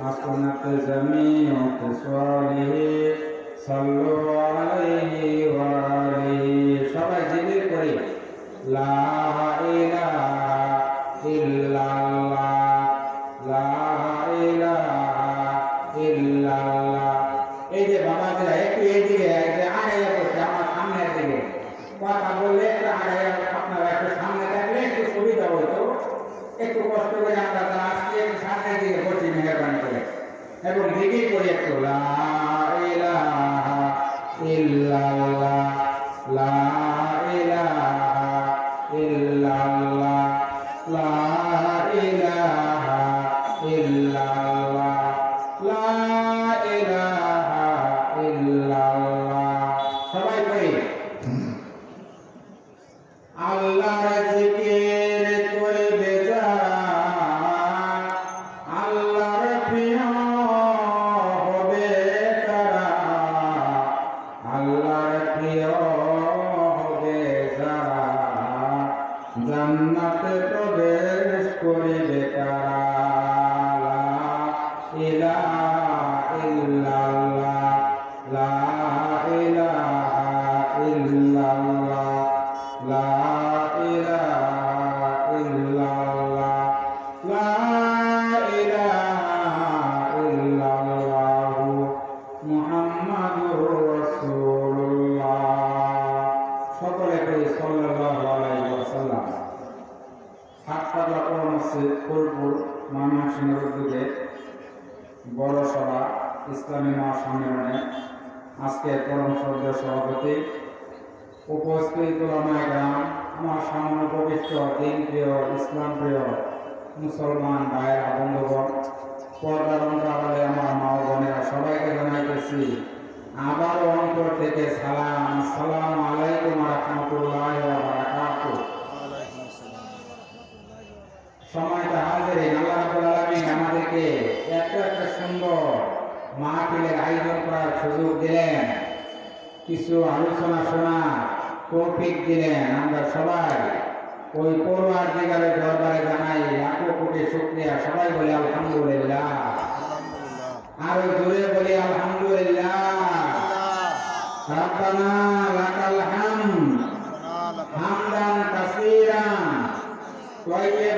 حسنت جميع خصاله صلوا عليه وآله সবাই জিকির করি লা ইলাহা ইল্লাল্লাহ করি একটু লা মুসলমান ভাইয়েরা বন্ধুগণ অন্তরালে আমার মা বোনেরা সবাইকে জানাইতেছি। আবারও অন্তর থেকে সালাম। আসসালামু আলাইকুম রহমতুল্লাহ সময়টা হাজিরে, আল্লাহ আমাদেরকে এত একটা সুন্দর মাহফিলের আয়োজন করার সুযোগ দিলেন। কিছু আলোচনা শোনা তৌফিক দিলেন আমরা সবাই। ওই পরিবার যে গেলে দরবারে জানাই লাখো কোটি শুক্রিয়া। সবাই বলে আলহামদুলিল্লাহ। আর ওই দূরে বলি আলহামদুলিল্লাহ। হামদান কাসীরা। ওয়া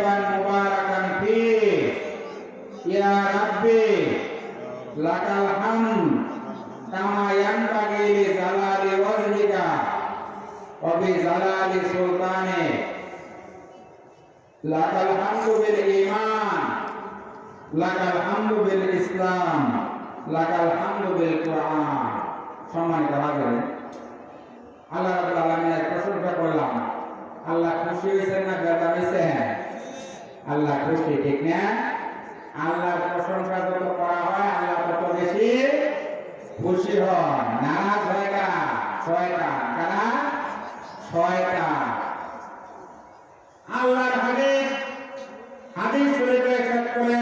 লাকাল হামদু বিল কোরআন। সম্মানিত হাজির আল্লাহ রাব্বুল আলামিন প্রশংসা করলাম। আল্লাহ খুশি হয়েছেন না বেজার হয়েছেন হ্যাঁ? আল্লাহ খুশি, ঠিক না? আল্লাহ প্রশংসা যত করা হয়, আল্লাহ তত বেশি খুশি হয় নানা ছয়টা ছয়টা, কারা? ছয়টা। আল্লাহর হাদিস হাদিস শরীফে করে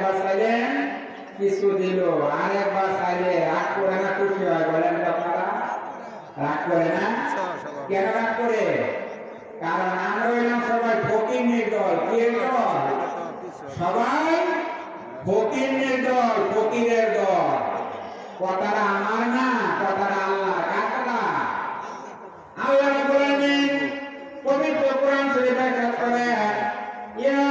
কিছু দিল। আরেকবার চাইলে রাগ করে না খুশি হয়, বলেন আপনারা রাগ করে না? কেন রাগ করে? কারণ আমরা হইলাম সবাই ফকির দল কি দল? সবাই ফকির দল ফকিরের দল। কথাটা আমার না, কথাটা আল্লাহ কার আল্লাহ আলামিন পবিত্র কোরআন শরীফে করেন ইয়া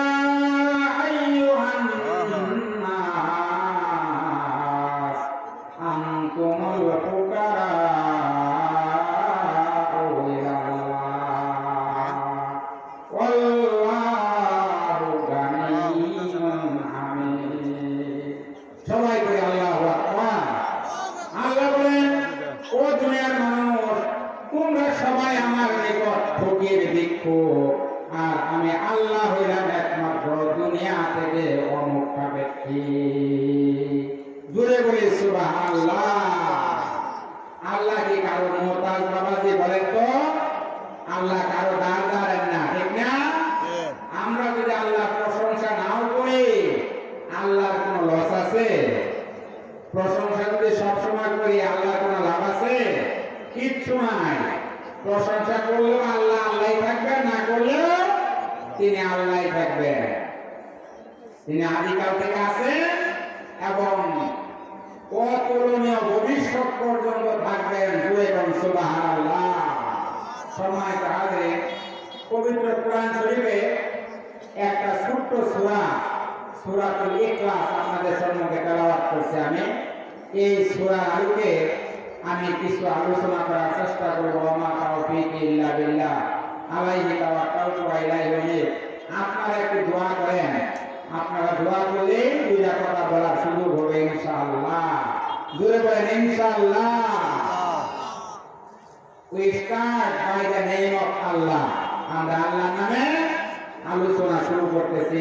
কিচ্ছু নাই প্রশংসা করলেও আল্লাহ আল্লাহ থাকবেন, না করলেও তিনি আল্লাহ থাকবেন। তিনি আদিকাল থেকে আছেন এবং অতুলনীয় ভবিষ্যৎ পর্যন্ত থাকবেন। এবং সুবহানাল্লাহ। সম্মানিত হাজির পবিত্র কোরআন শরীফে একটা ছোট্ট সূরা, সূরাতুল ইখলাস আপনাদের সম্মুখে তেলাওয়াত করছি আমি। এই সূরার আলোকে আমি কিছু আলোচনা করার চেষ্টা করব আমা তাওফিক ইল্লা বিল্লাহ। আলাইহি তাওয়াক্কালতু ওয়া ইলাইহি আপনারা একটু দোয়া করেন। আপনারা দোয়া করলে দুইটা কথা বলার সুযোগ হবে ইনশাআল্লাহ। জোরে বলেন, ইনশাআল্লাহ. আমরা আলোচনা শুরু করতেছি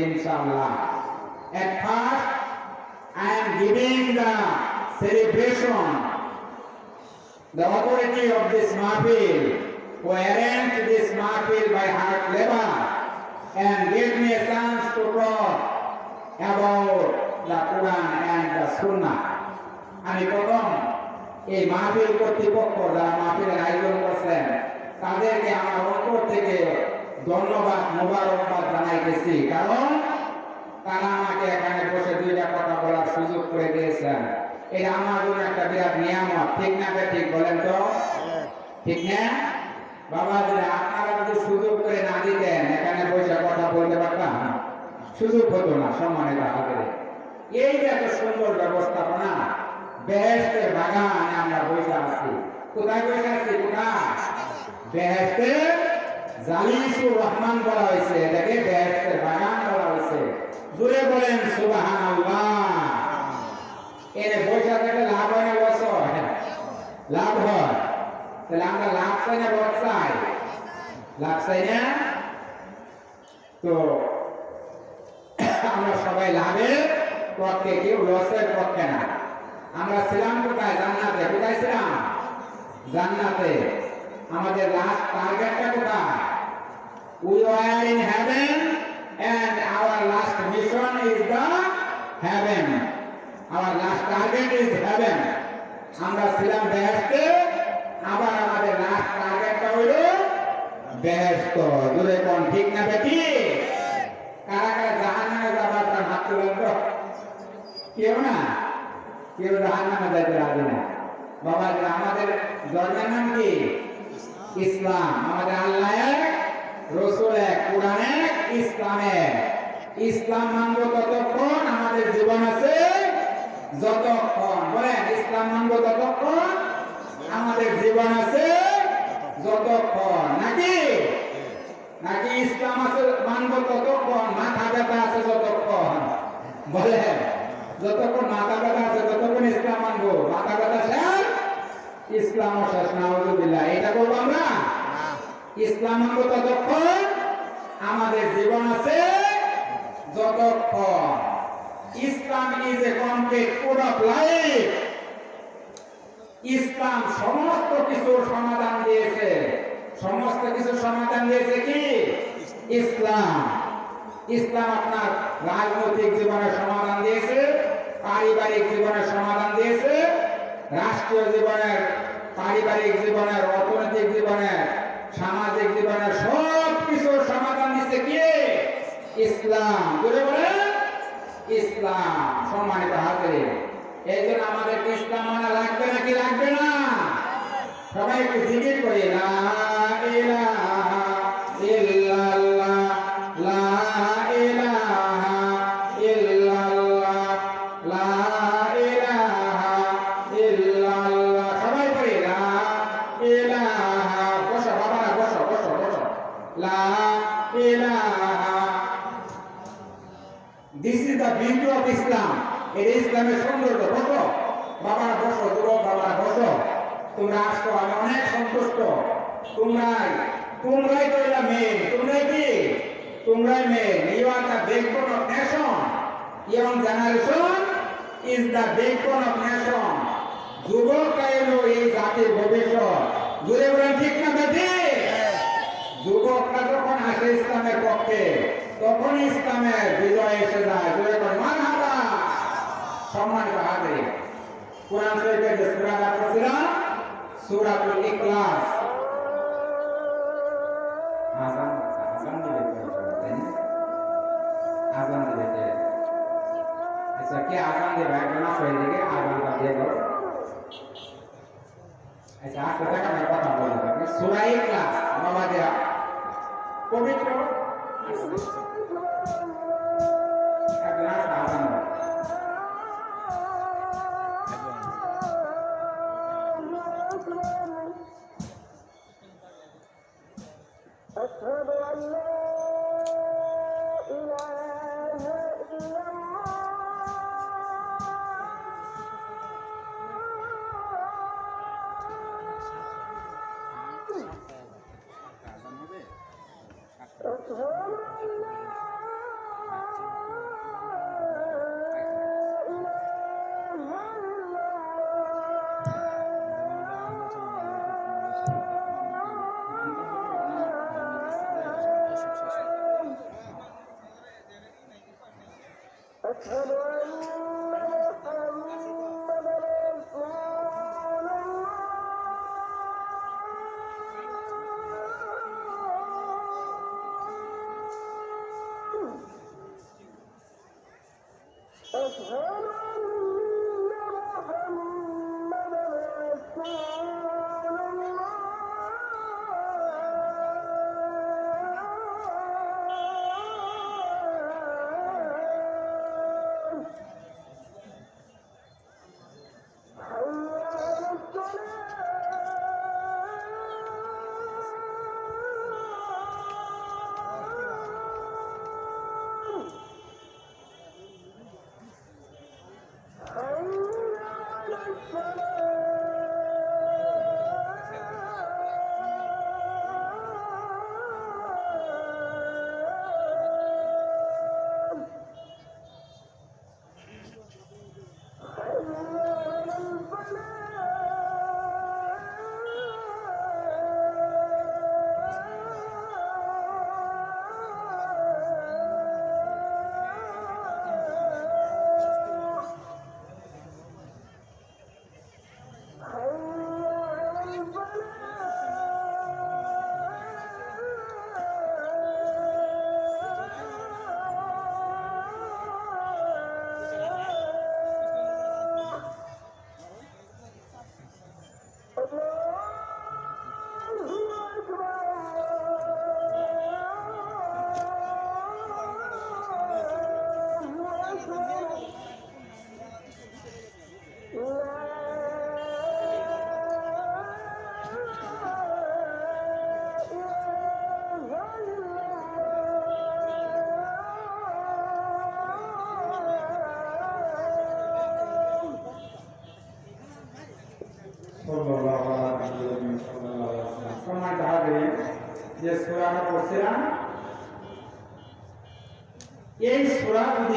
the authority of this mahfil, who arranged this mahfil by hard labor and gave me a chance to talk about the Quran and the Sunnah. আমি প্রথম এই মাহফিল কর্তৃপক্ষ যারা মাহফিলের আয়োজন করছেন তাদেরকে আমার অন্তর থেকে ধন্যবাদ মোবারকবাদ জানাইতেছি কারণ তারা আমাকে এখানে বসে দুইটা কথা বলার সুযোগ করে দিয়েছেন এটা আমার জন্য একটা বিরাট নিয়ামত। ঠিক না ঠিক বলেন তো? ঠিক না? বাবা, যদি আপনারা যদি সুযোগ করে না দিতেন, এখানে বসে কথা বলতে পারতাম সুযোগ হতো না সম্মানিত হাতের এই যে এত সুন্দর ব্যবস্থাপনা বেহেস্তের বাগানে আমরা বসে আছি। কোথায় বসে আছি? কোথায়? বেহেস্তে জালিসুর রহমান বলা হয়েছে। এটাকে বেহেস্তের বাগান বলা হয়েছে। জুড়ে বলেন সুবাহান আল্লাহ এনে বসে থাকলে লাভ হয় না বছর লাভ হয়। তাহলে আমরা লাভ চাই না লস চাই? লাভ চাই না? তো আমরা সবাই লাভের পক্ষে, কেউ লসের পক্ষে না। আমরা ছিলাম কোথায়? জান্নাতে। কোথায় ছিলাম? জান্নাতে। আমাদের লাস্ট টার্গেটটা কোথায়? We are in heaven and our last mission is the heaven our last target is heaven আমরা ছিলাম বেহেশতে আবার আমাদের লাস্ট টার্গেটটা হইল বেহেশত দূরে কোন, ঠিক না বেটি? কারা কারা জাহান্নামে যাবার তার হাত তুলেন তো কেউ না? কেউ জাহান্নামে যাইতে রাজি না। বাবা আমাদের ধর্মের নাম কি? ইসলাম। আমাদের আল্লাহ এক, রসুল এক, কোরআন এক, ইসলাম এক। ইসলাম মানব ততক্ষণ আমাদের জীবন আছে যতক্ষণ, বলেন, ইসলাম মানব ততক্ষণ? আমাদের জীবন আছে যতক্ষণ, নাকি? নাকি ইসলাম আছে, মানব ততক্ষণ, মাথা ব্যথা আছে যতক্ষণ? বলেন, যতক্ষণ মাথা ব্যথা আছে ততক্ষণ ইসলাম মানবো। মাথা ব্যথা শেষ? ইসলাম শেষ নাউজুবিল্লাহ এটা করব আমরা? ইসলাম মানবো ততক্ষণ? আমাদের জীবন আছে যতক্ষণ? Islam is a complete code of life ইসলাম সমস্ত কিছুর সমাধান দিয়েছে। সমস্ত কিছুর সমাধান দিয়েছে কি? ইসলাম। ইসলাম আপনার রাজনৈতিক জীবনের সমাধান দিয়েছে, পারিবারিক জীবনের সমাধান দিয়েছে, রাষ্ট্রীয় জীবনের পারিবারিক জীবনের অর্থনৈতিক জীবনের সামাজিক জীবনের সব কিছুর সমাধান দিচ্ছে কি? ইসলাম। বলে ইসলাম, সম্মানিত হাজির এই জন্য আমাদেরকে ইসলাম মানা লাগবে নাকি লাগবে না? সবাই একটু জিজ্ঞেস করি লা main young generation is the backbone of nation যুবকরাই হলো এই জাতির ভবিষ্যৎ। জুড়ে বলেন ঠিক না বেটি যুবকরা যখন আসে ইসলামের পক্ষে তখন ইসলামের বিজয় এসে যায়। জুড়ে বলেন মারহাবা সম্মানিত হাজির কোরআন শরীফের যে সূরাটা পড়ছিলাম সূরাতুল ইখলাস। আজান আজান দিবে তো, তাই না? আজান দিবে কে? আচ্ছা কে আজান দেবে একজন আসো এদিকে আজানটা দিয়ে দাও আচ্ছা আস্তে দেখা যায় কথা বলে থাকে সূরা ইখলাস বাবাজিরা পবিত্র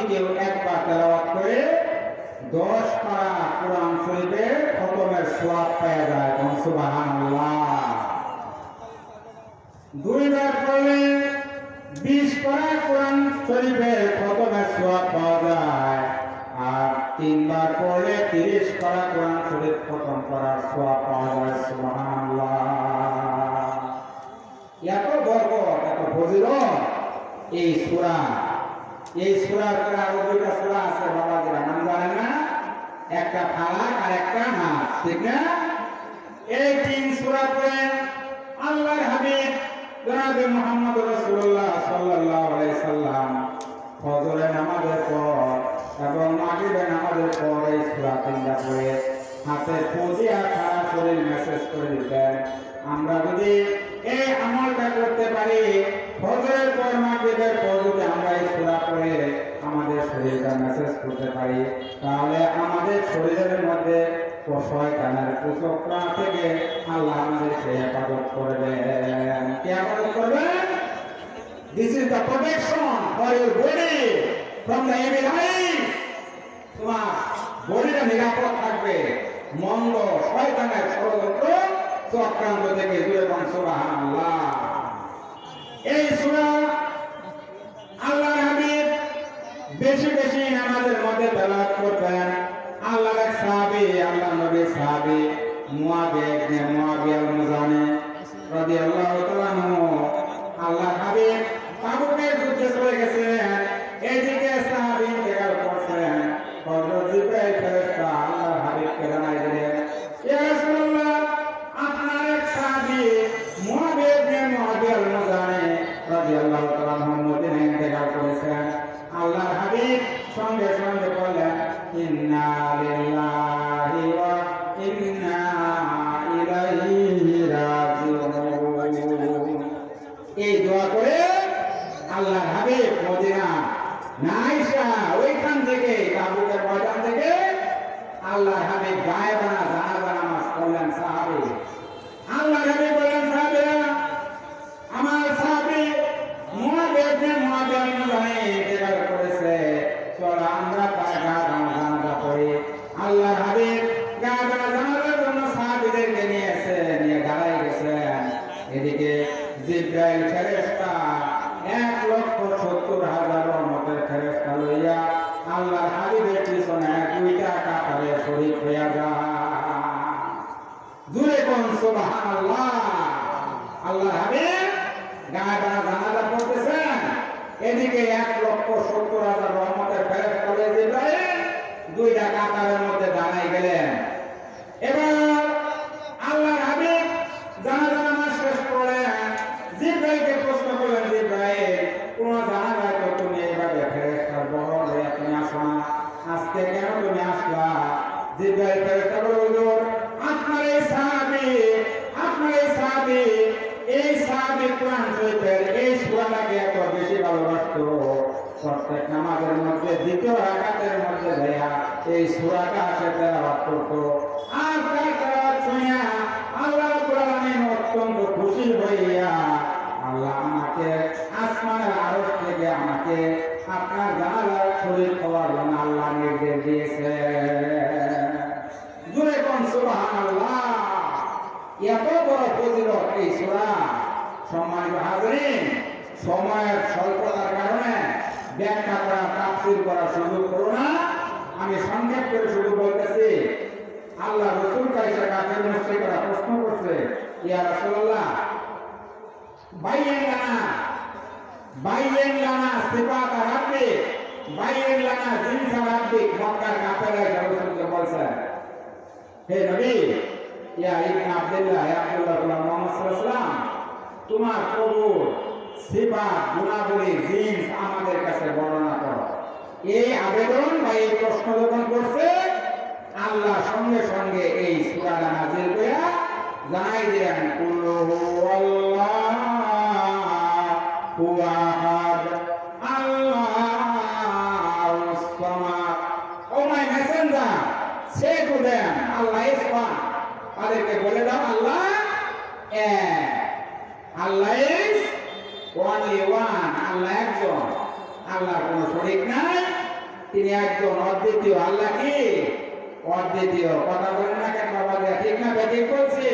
কেউ একবার তেলাওয়াত করে দশ পারা কোরআন শরীফের খতমের সোয়াব পাওয়া যায়। তখন সুবহানাল্লাহ। দুইবার পড়লে বিশ পারা কোরআন শরীফের খতমের সোয়াব পাওয়া যায়। আর তিনবার পড়লে তিরিশ পারা কোরআন শরীফ খতম করার সোয়াব পাওয়া যায়। সুবহানাল্লাহ। এত বরকত, এত ফজিলত এই সূরা এই সূরার পরে আরও দুইটা সূরা আছে বাবা বাবাজিরা নাম জানেন না? একটা ফালাক আর একটা নাস ঠিক না? এই তিন সূরা পড়ে আল্লাহর হাবিব জনাবে মুহাম্মদ সাল্লাম নামাজের পর এবং নামাজের পর এই সূরা তিনটা শরীর মেসেজ করে দিতেন। আমরা যদি এই আমলটা করতে পারি শরীরটা মেসেজ করতে পারি, তাহলে আমাদের শরীরের মধ্যে শয়তানের কুচক্রা থেকে আল্লাহ আমাদেরকে হেফাজত করবেন। কে হেফাজত This is the protection for your body from the evil তোমার বডিটা নিরাপদ থাকবে, মন্দ ষড়যন্ত্র চক্রান্ত থেকে দূরে পান সুবহানাল্লাহ। এই সূরা আল্লাহ হাবিব বেশি বেশি আমাদের মধ্যে তেলাওয়াত করবেন। আল্লাহ সাহাবী, আল্লাহ নবী সাহাবী, মুয়াবিয়া ইবনে মুয়াবিয়া আল-মুজানি রাদিয়াল্লাহু তাআলা আল্লাহ হাবিব তাবুকের যুদ্ধে চলে গেছিলেন এদিকে হাবিব মদিনা। নাইসা, ওইখান থেকে তাবুকের ময়দান থেকে আল্লাহ হাবিব গায়েবানা জানাজা নামাজ করলেন সাহাবী। আল্লাহ হাবিব বললেন সাহাবীরা আমার সাহাবী মহাদেব আল-মুজানি করেছে। চলো, আমরা তার জুড়ে কোন সুবহানাল্লাহ আল্লাহ হাবিব গায়ে বানা জানাজা পড়তেছেন এদিকে এক লক্ষ সত্তর হাজার রহমতের ফেরত করে জিব্রাইল দুইটা কাতারের মধ্যে দাঁড়াই গেলেন এবার আল্লাহর হাবিব জানাজা নামাজ শেষ করলেন জিব্রাইলকে প্রশ্ন করলেন জিব্রাইল কোন জানাজায় তো তুমি এইভাবে ফেরেশতার বহর হয়ে তুমি আসো না আজকে কেন তুমি আসলা জিব্রাইল ফেরেশতা বলে হুজুর আপনার এই সাহাবী আপনার এই সাহাবী এই সাহাবী কোরআন শরীফের এই সূরাটাকে এত বেশি ভালোবাসতো প্রত্যেক নামাজের মধ্যে দ্বিতীয় রাকাতের মধ্যে ভাইয়া এই সূরাটা সে তেলাওয়াত করতো আর তার শুনিয়া আল্লাহ রাব্বুল অত্যন্ত খুশি হইয়া আল্লাহ আমাকে আসমানের আরশ থেকে আমাকে আপনার জানালার শরীর হওয়ার জন্য আল্লাহ নির্দেশ দিয়েছে। জুড়ে কোন সুবহানাল্লাহ। এত বড় ফজিলত এই সূরা। সম্মানিত হাজরিন, সময়ের স্বল্পতার কারণে ব্যাখ্যা করা তাফসীর করা সুযোগ করো না। আমি সংক্ষেপ করে শুধু বলতেছি, আল্লাহ রসুল কাইসা প্রশ্ন করছে, ইয়া বাইয়েন লানা বাইয়েন লানা বাইয়েন লানা মক্কার বলছে হে নবী, ইয়া ইবনে আব্দুল্লাহ আব্দুল্লাহ তোমার প্রভুর সিফাত গুণাবলী জিন্স আমাদের কাছে বর্ণনা এই আবেদন বা এই প্রশ্ন যখন করছে, আল্লাহ সঙ্গে সঙ্গে এই সূরাটা করে জানাই আল্লাহু ও সে দেম আল্লাহ ইজ ওয়ান বলে আল্লাহ ওয়ান, আল্লাহ একজন। আল্লাহর কোনো শরীক নাই। তিনি একজন অদ্বিতীয় আল্লাহ কি অদ্বিতীয় কথা বলেন না কেন? বাবা ঠিক না ঠিক বলছি।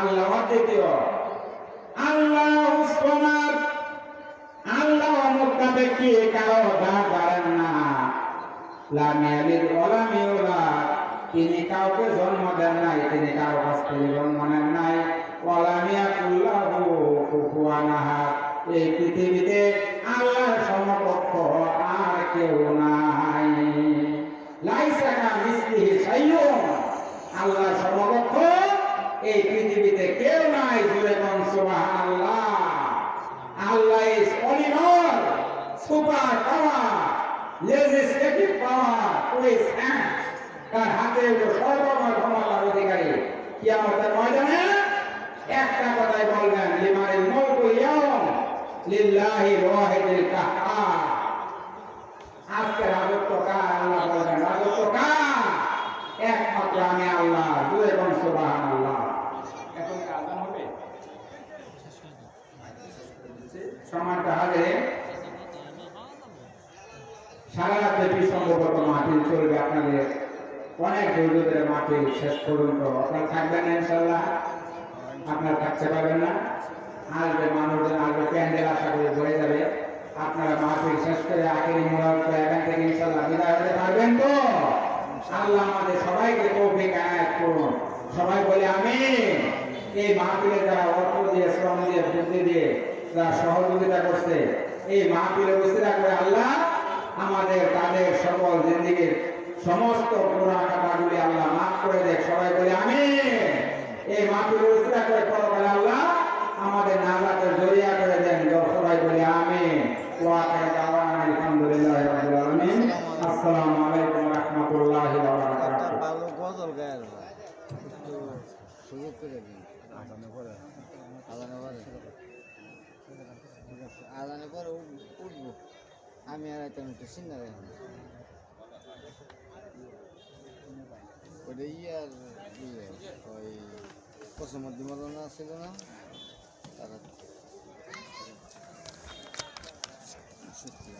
আল্লাহ অদ্বিতীয়। আল্লাহ উসমাদ আল্লাহ অমুক্তাবে কি কারও দা দাঁড়ান না। লামিয়ালির ওলামি ওলা। তিনি কাউকে জন্ম দেন নাই, তিনি কারও কাছ থেকে জন্ম নেন নাই। ওলামিয়া কুল্লাহু কুফুয়ানাহা এই পৃথিবীতে আল্লাহর সমকক্ষ আর কেউ নাই। লাইসা কা মিসলিহি শাইয়ুন আল্লাহর সমকক্ষ, এই পৃথিবীতে কেউ নাই জুড়ে কোন সুবহানাল্লাহ। Allah is all in all super power legislative power to hand তার হাতে সর্বময় ক্ষমতার অধিকারী। কিয়ামতের ময়দানে একটা কথাই বলবেন লিল্লাহি ওয়াহিদিল কাহ্হার আজকে রাজত্ব কার আল্লাহ বলবেন রাজত্ব কার একমাত্র আমি আল্লাহ দুই এবং সুবহানাল্লাহ। এখন কি আজান হবে? সম্মানিত হাজির সারা ব্যাপী সম্ভবত মাহফিল চলবে আপনাদের? অনেক ধৈর্য ধরে মাটি শেষ পর্যন্ত। আপনার থাকবেন না ইনশাল্লাহ আপনার থাকতে পারবেন না? আসবে মানুষজন আসবে প্যান্ডেল আশা করে ভরে যাবে। আপনারা মাহফিল শেষ করে আখেরি করে এখান থেকে ইনশাল্লাহ বিদায় হতে পারবেন তো? আল্লাহ আমাদের সবাইকে তৌফিক আয়াত করুন। সবাই বলে আমি এই মাহফিলে যারা অর্থ দিয়ে, শ্রম দিয়ে, বুদ্ধি দিয়ে, যারা সহযোগিতা করছে, এই মাহফিলে বসিরা করে আল্লাহ। আমাদের, তাদের সকল জিন্দিগির সমস্ত পুরা কাটাগুলি আল্লাহ মাফ করে দেয় সবাই বলে আমি এই মাহফিলে টমেটো সিন্না দেয় ওটা ইয়ার ইয়ে ওই কসমদ্দি মদনা ছিল না তারা সত্যি